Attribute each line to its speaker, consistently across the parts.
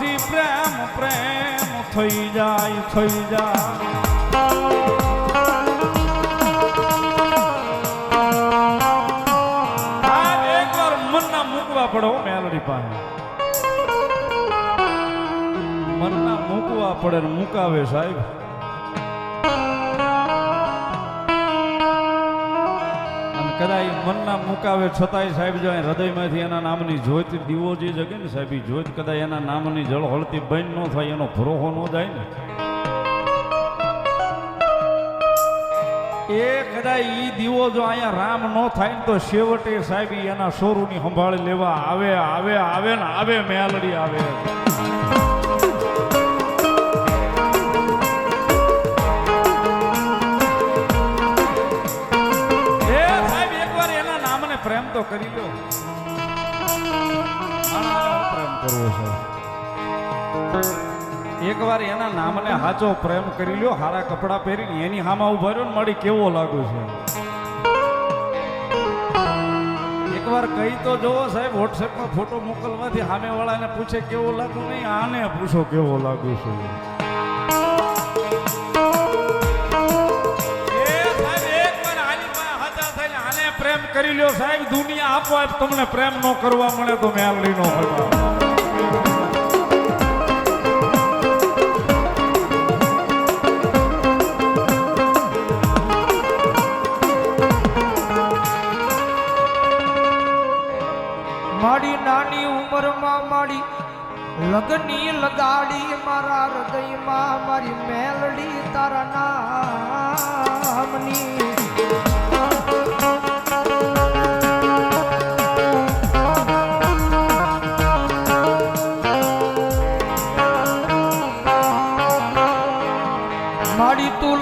Speaker 1: મારાથી પ્રેમ પ્રેમ થઈ જાય થઈ જાય. પડે મેલડી પાસે. મનના મૂકવા પડે મુકાવે સાહેબ. કદાચ મનના મુકાવે છતાંય સાહેબ જો હૃદયમાંથી એના નામની જ્યોત દીવો જે જગે ને સાહેબ એ જ્યોત કદાચ એના નામની જળ હળતી બંધ ન થાય, એનો ભરોહો ન જાય ને. એ કદાચ એ દીવો જો અહીંયા રામ ન થાય ને તો છેવટે સાહેબ એના સોરુની સંભાળી લેવા આવે આવે આવે ને આવે મેલડી આવે. તો કરી લો પ્રેમ કરવો છે. એકવાર એના નામને હાચો પ્રેમ કરી લ્યો, હારા કપડાં પહેરીને એની હામાં ઊભા રહ્યો ને મળી કેવો લાગુ છે. એકવાર કહી તો જોવો સાહેબ વોટ્સએપમાં ફોટો મોકલવાથી સામે વાળાને પૂછે કેવો લાગુ નહીં, આને પૂછો કેવો લાગુ છે. કરી લ્યો સાહેબ, દુનિયા આપોઆપ તમને પ્રેમ નો કરવા મળે તો મેલડી નો હોય
Speaker 2: મારી નાની ઉંમરમાં મારી લગની લગાડી, મારા હૃદયમાં મારી મેલડી તારા નામની.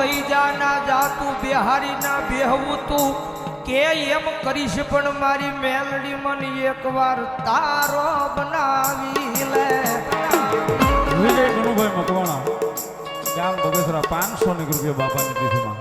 Speaker 2: લઈ જા ના જા તું બિહારી ના બેહવું તું. કે એમ કરીશ પણ મારી મેલડી મને એકવાર તારો બનાવી લે.
Speaker 1: વિજય ગણુભાઈ મકવાણા ગામ બગસરા પાંચસો ની રૂપિયા બાપાની તિથિમાં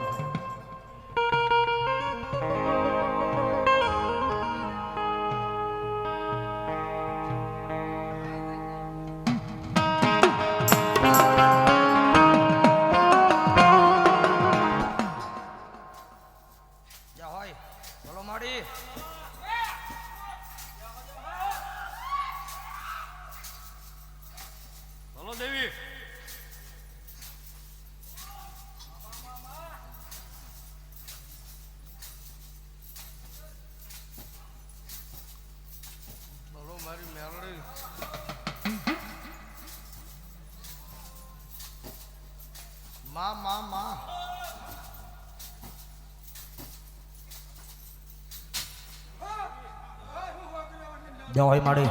Speaker 2: જા હોય માડી.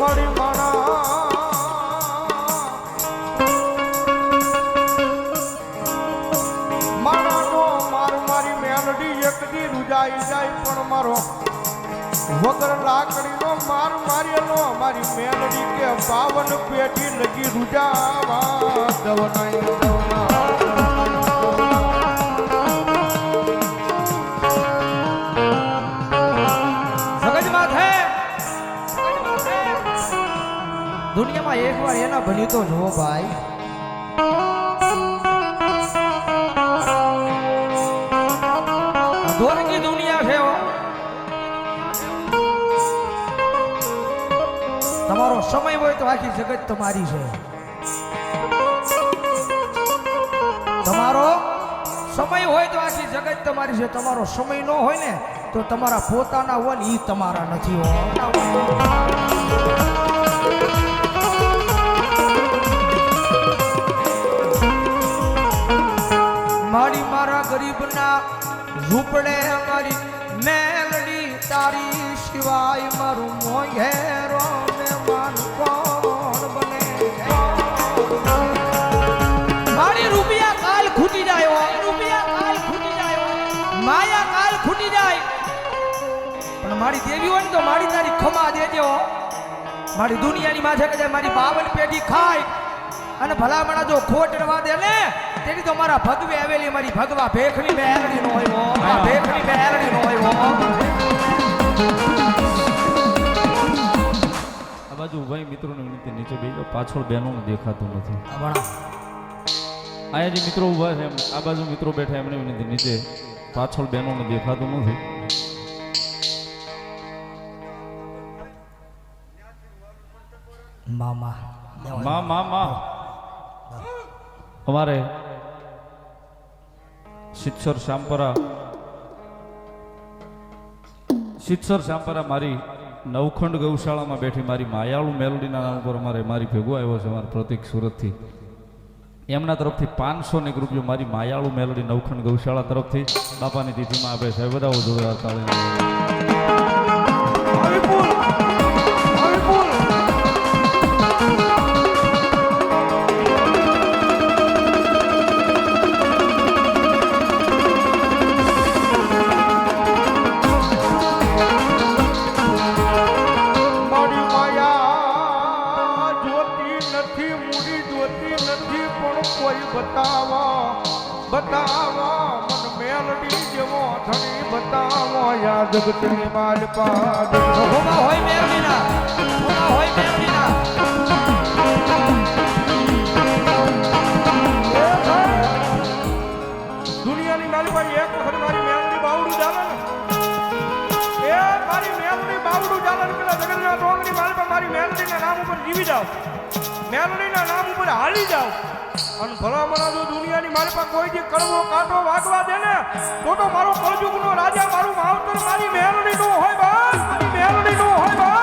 Speaker 2: મારી માણાનો માર મારી મેલડી એક દી રૂજાઈ જાય, પણ મારો વગર લાકડીનો માર મારેલો. મારી મેલડી કે પાવન પેટી લગી રૂજાવા દવનાય સગજમાં એક ભણ્યું તો જુઓ ભાઈ. તમારો સમય હોય તો આખી જગત તમારી છે. તમારો સમય હોય તો આખી જગત તમારી છે. તમારો સમય ન હોય ને તો તમારા પોતાના હોય ને એ તમારા નથી હો. ગરીબના ઝૂંપડે મારી મેલડી, તારી સિવાય મારું જાય માયા કાલ ખૂટી જાય. મારી દેવી હોય ને તો મારી તારી ખમા દેજો મારી દુનિયાની માથે કદાચ મારી બાવન પેઢી ખાય અને ભલામણા જો ખોટ રવા દે ને તેની તો મારા ભગવે આવેલી મારી ભગવા ભેખની મેરડી નો હોય હો. આ ભેખની મેરડી નો હોય
Speaker 1: આ બાજુ ભાઈ મિત્રોને વિનંતી નીચે બેજો પાછળ બહેનોને દેખાતું નથી. અહીંયા જે મિત્રો ઊભા છે એમ આ બાજુ મિત્રો બેઠા એમને વિનંતી નીચે પાછળ બહેનોને દેખાતું નથી.
Speaker 2: મામા
Speaker 1: મામા અમારે સિત્સર સાંપરા. સિત્સર સાંપરા મારી નવખંડ ગૌશાળામાં બેઠી મારી માયાળુ મેલોડીના નામ પર અમારે મારી ભેગો આવ્યો છે મારા પ્રતિક સુરતથી. એમના તરફથી પાંચસો ને ગ્રુપ મારી માયાળુ મેલોડી નવખંડ ગૌશાળા તરફથી બાપાની તિથિમાં આપે છે. બધા જોરદાર તાળી
Speaker 3: યા જગતની માલપા
Speaker 2: હોમાં હોય મેરડીના. હોય મેરડીના.
Speaker 3: દુનિયાની માલપા એક વખત મારી મેલડી બાવડું ચાલે ને. એ મારી મેલડી બાવડું ને પેલા જગન્નાથ રોગની મારી મેલડીના નામ ઉપર જીવી જાવ મેલડીના નામ ઉપર હાલી જાવ અને ભલામણા જો દુનિયાની મારી પાસે કોઈ જે કડવો, કાંટો વાગવા દે ને, તો તો મારો કળજુગનો રાજા, મારું માવતર, મારી મહેરણી નું હોય બસ, મારી મહેરણી નું હોય બસ.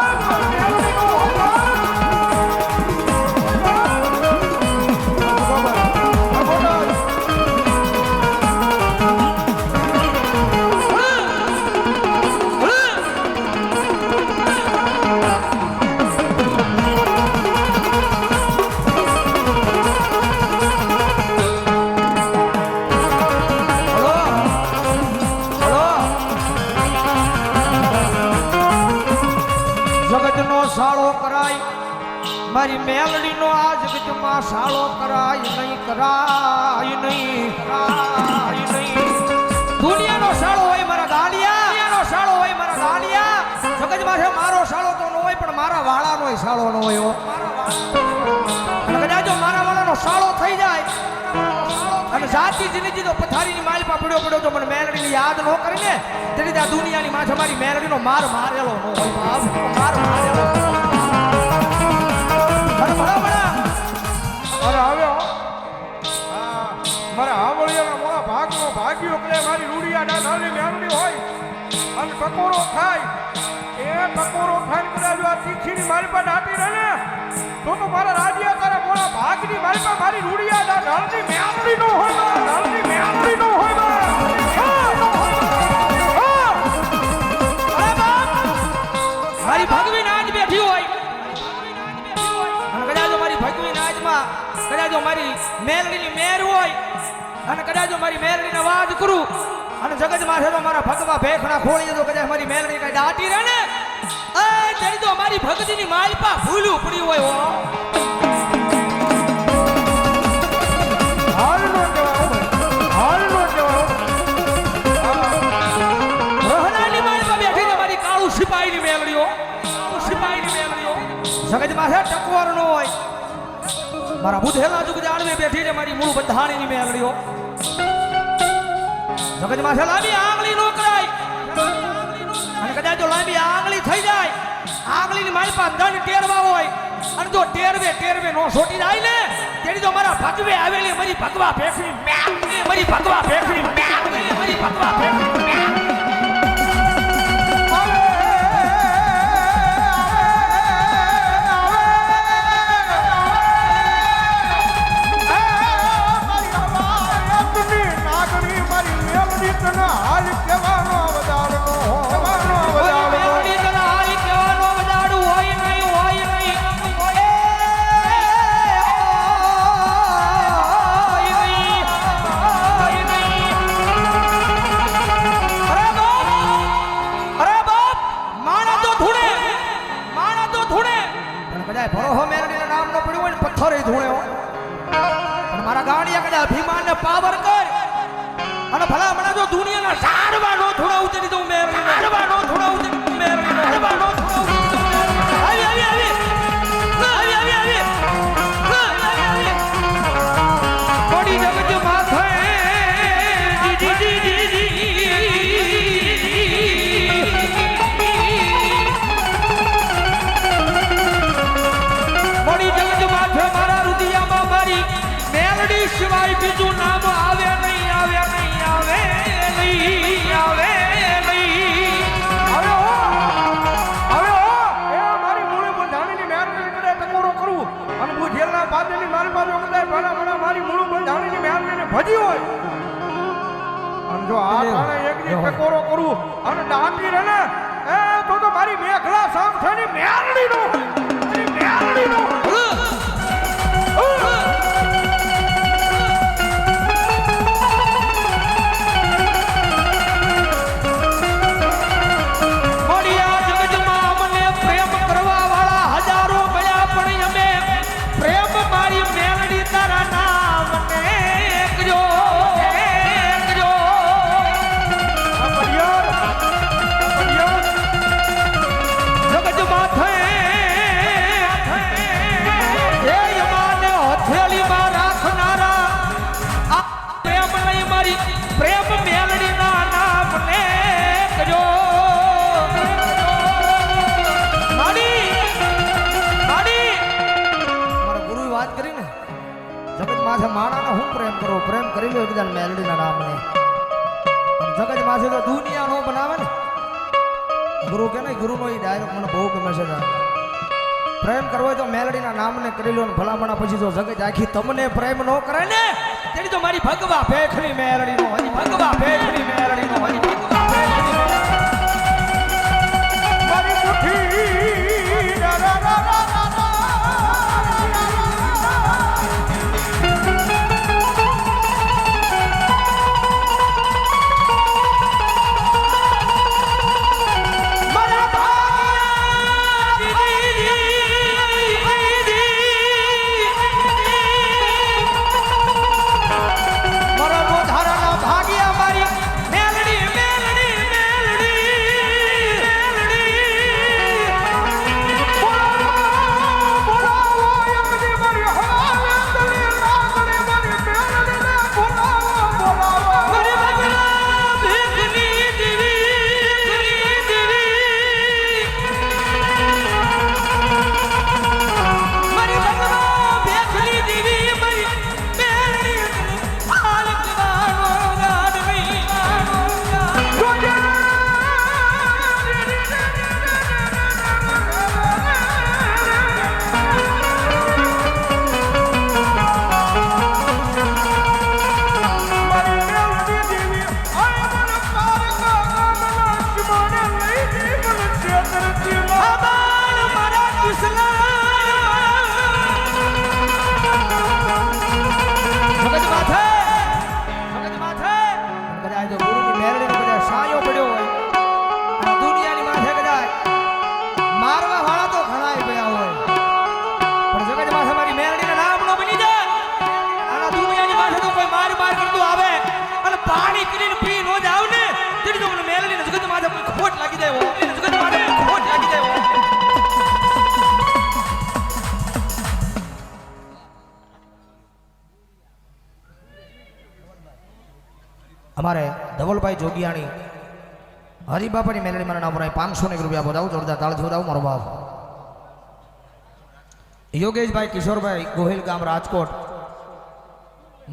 Speaker 3: મારી
Speaker 2: મેલડીનો આ જગતમાં સાળો કરાય નહીં કરાય નહીં કરાય નહીં. દુનિયાનો સાળો હોય મારા ગાલિયા દુનિયાનો સાળો હોય મારા ગાલિયા જગતમાં છે મારો સાળો તો ન હોય, પણ મારા વાળાનો સાળો ન હોય કદાચ જો મારા વાળાનો સાળો થઈ જાય અને સાચી જિંદગી તો પથારીની માલમાં પડ્યો પડ્યો તો મને મેલડીની યાદ ન કરીને તેની ત્યાં દુનિયાની માથે મારી મેલડીનો માર મારેલો ન હોય. માર મારેલો. અરે ભલા ભલા
Speaker 3: અરે આવ્યો હા મારા હાવળિયાના મોળા ભાગનો ભાગ્યો કે મારી રૂડિયા ના નાની મેરડી હોય અને ટકોરો ખાય. એ ટકોરો ખાઈને કદાચ જો મારી પાસે દાટી રહે ને તો તો મારા રાજ્ય તારા મારી પાસે મારી રૂડિયા ના નાની મેરડી નો હોય બા, નાની મેરડી નો હોય
Speaker 2: કદાચ મારી મેલડીની મેર હોય અને કદાચ મારી મેલડીને વાત કરું અને જગત માથે તો મારા ભગવા ભેખણા ખોળી તો કદાચ મારી મેલડી કઈ દાટી રહે ને? એ તેની તો મારી ભક્તિની માલપા ભૂલું પડ્યું હોય હો. જગત હોય મારા બુધેલા જુગ જાણવે બેઠી છે મારી મૂળ બંધાણીની મેલડીઓ જગત છે લાંબી આંગળી નો કરાય અને કદાચ જો લાંબી આંગળી થઈ જાય, આંગળીની મારી પાસે દંડ ટેરવા હોય, અને જો ટેરવે ટેરવે નો છોટી જાય ને, તેની જો મારા ભગવે આવેલી, મારી ભગવા ફેંકવી મારી ભગવા ફેંકવી મેં મારી ભગવા ફેંકવી પાવર કર. અને ભલા હમણાં જો દુનિયાના ઝાડવા ટકોરો કરું? અને ડાંગી રહે ને એ, તો તો મારી મેઘલા સામ થઈને મેલડી નો મારી નો
Speaker 3: વાત કરી ને જગત માથે માણાનો હું પ્રેમ કરો? પ્રેમ કરી લો એકદમ મેલડીના નામને. જગત માથે તો દુનિયા નો બનાવે ને. ગુરુ કે નહીં? ગુરુનો એ ડાયરેક્ટ મને બહુ ગમે છે પ્રેમ કરવો તો મેલડીના નામને કરી લો ભલામણા પછી જો જગત આખી તમને પ્રેમ નો કરે ને,
Speaker 4: તેની તો મારી ભગવા ભેખની મેલડીનો હરી ભગવા ભેખની મેલડીનો હરી ભગવા ભેખની.
Speaker 2: મારી મુઠ્ઠી
Speaker 3: અમારે ધવલભાઈ જોગિયાણી હરિબાપાની મેલડી મારા નામ પર પાંચસો ને રૂપિયા બતાવું જોરદાર તાળથી બતાવું મારો બાપ. યોગેશભાઈ કિશોરભાઈ ગોહિલ ગામ રાજકોટ.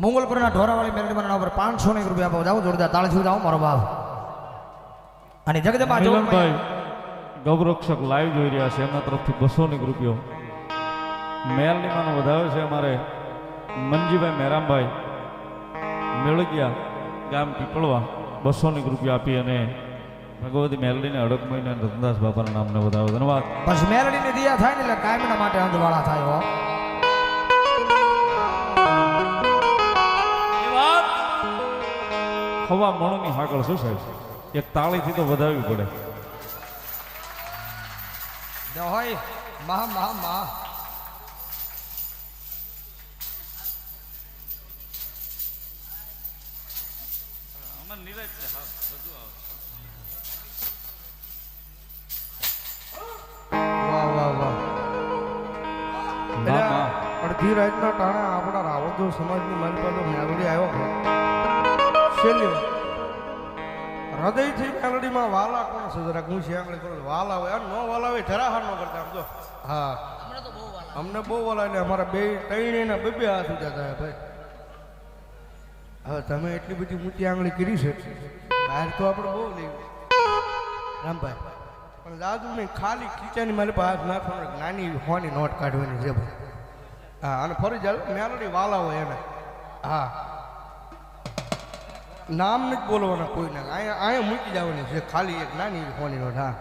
Speaker 3: મંગલપુરના ઢોરાવાળી મેલડી મારા નામ પર પાંચસો ને રૂપિયા બતાવું જોરદાર તાળથી બતાવું મારો બાપ. અને જગદંબા જોગભાઈ
Speaker 1: ગૌરક્ષક લાઈવ જોઈ રહ્યા છે એમના તરફથી બસો ની રૂપિયો. મેલનીમાનો વધાવ્યો છે અમારે મનજીભાઈ મહેરામભાઈ મેળગિયા. ગામ પીપળવા બસો ની રૂપિયા આપી અને ભગવતી મેલડીને અડક મહિને રતનદાસ બાપાના નામને વધાવ્યો ધન્યવાદ.
Speaker 3: બસ મેલડીને દિયા થાય ને એટલે કાયમના માટે અંધવાળા થાય હો.
Speaker 1: હવા મણોની હાકળ શું સાહેબ? એક તાળીથી તો વધાવવી પડે.
Speaker 3: હોય. મહા મહા મહા
Speaker 2: સમાજની મારી પાસે મેલડી આવ્યો છે. છેલ્લી હૃદયથી મેલડીમાં વાલા કોણ છે જરાક હું શિયાંગળી કરું વાલા આવે. નો વાલા જરા ધરાહાર ન કરતા આમ જો. હા. અમને બહુ વાલા એટલે અમારા બે ત્રણ ને બે બે હાથ ઊંચા થાય ભાઈ. હવે તમે એટલી બધી ઊંચી આંગળી કરી છે. બહાર તો આપણે બહુ લઈ રામભાઈ પણ દાદુ નહીં ખાલી ખીચાની મારી પાસે હાથ નાખવાનો નાની હોની નોટ કાઢવાની છે ભાઈ.
Speaker 3: હા, અને ફરી જાય મેલડી વાલા હોય એને. હા. નામ નથી બોલવાના કોઈને. અહીંયા અહીંયા મૂકી જવાની છે. ખાલી એક નાની ફોની નોટ હા.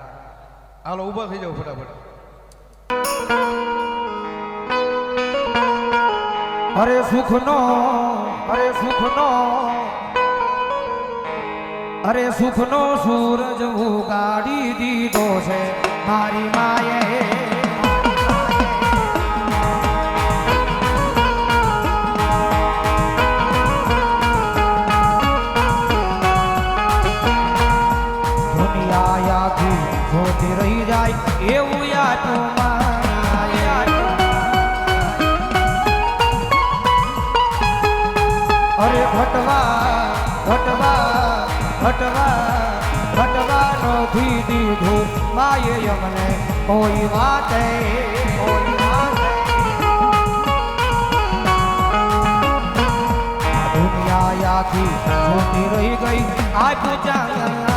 Speaker 3: હાલો, ઊભા થઈ જાઓ ફટાફટ.
Speaker 2: અરે સુખનો અરે સુખનો. અરે સુખનો સૂરજ ઉગાડી દીધો છે. મારી માએ ભટવા ભટવા નથી દીધું. માએ અમને કોઈ વાતે, કોઈ દુનિયા આખી રહી ગઈ. આ પૂજા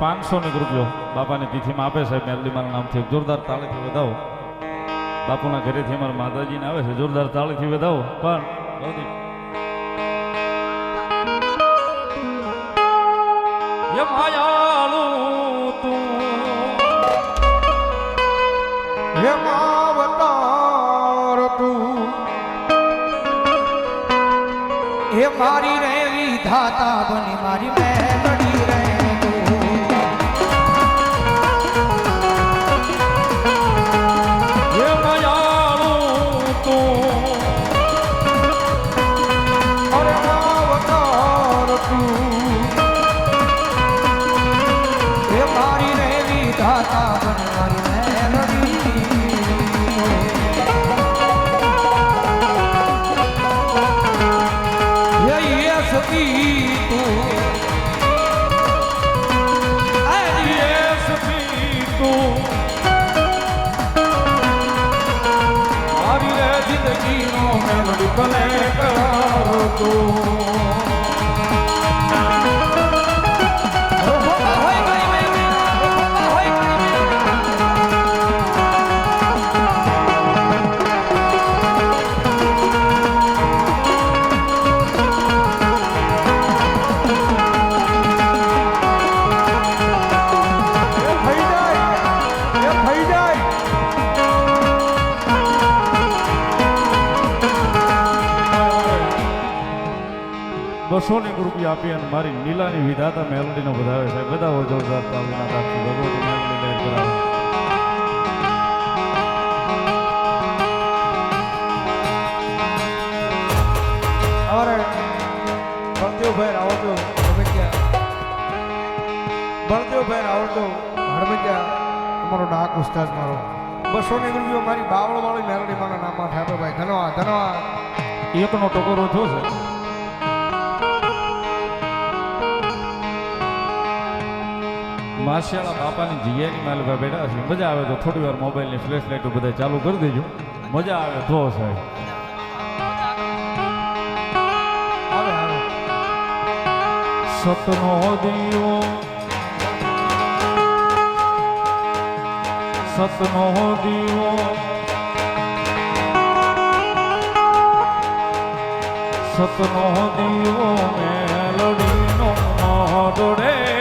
Speaker 1: પાંચસો ની રૂપિયો બાપાની તિથિમાં આપે છે. મેલડી મારા નામથી જોરદાર તાળીથી વધાવો. બાપુના ઘરેથી અમારા માતાજીને આવે છે જોરદાર તાળીથી વધાવો. પણ. એ માયાળુ તું.
Speaker 3: હે તું.
Speaker 2: એ મારી રે વિધાતા બની મારી
Speaker 1: ભલે કરો તું બસો ની રૂપિયા આપી અને મારી નીલાની વિધાતા મેલડીનો વધાવે છે. બધા જોરદાર તાલુના રાખી ભગવતી મેલડી લહેર કરાવે
Speaker 3: અરે બળદેવભાઈ આવતો હડમતિયા અમારો ડાક ઉસ્તાદ મારો. બસો ની રૂપિયો મારી બાવળ વાળી મેલડી મારા નામમાં થાય ભાઈ ધન્યવાદ ધન્યવાદ
Speaker 1: એકનો ટકોરો થયો છે. માસિયાળા બાપાની જગ્યાએ માલભાઈ બેઠા છે. મજા આવે તો થોડી વાર મોબાઈલની ફ્લેશ લાઇટો બધા ચાલુ કરી દેજો. મજા આવે તો સાહેબ. સતનો દિયો સતનો દિયો સતનો દિયો મેલડીનો મોડડે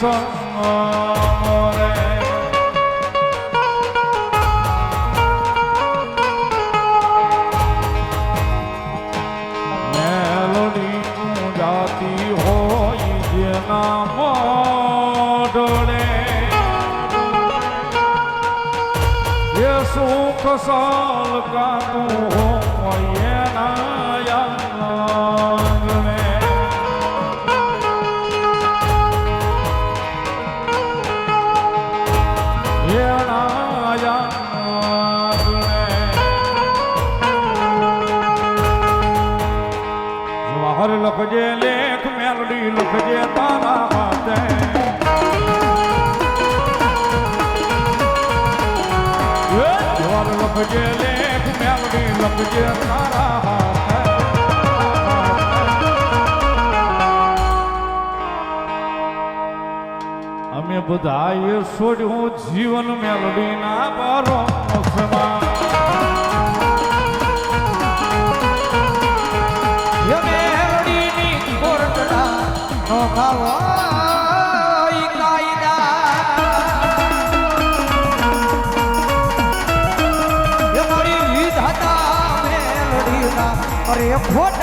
Speaker 1: સમરે મેલડી કુંજાતી હોય જેના મોઢડે એ સુખ સાલ કાતું હોય અમે બધા એ છોડ્યું જીવન મેલવી ના
Speaker 2: બારો મેલડીની કોરટડા નો What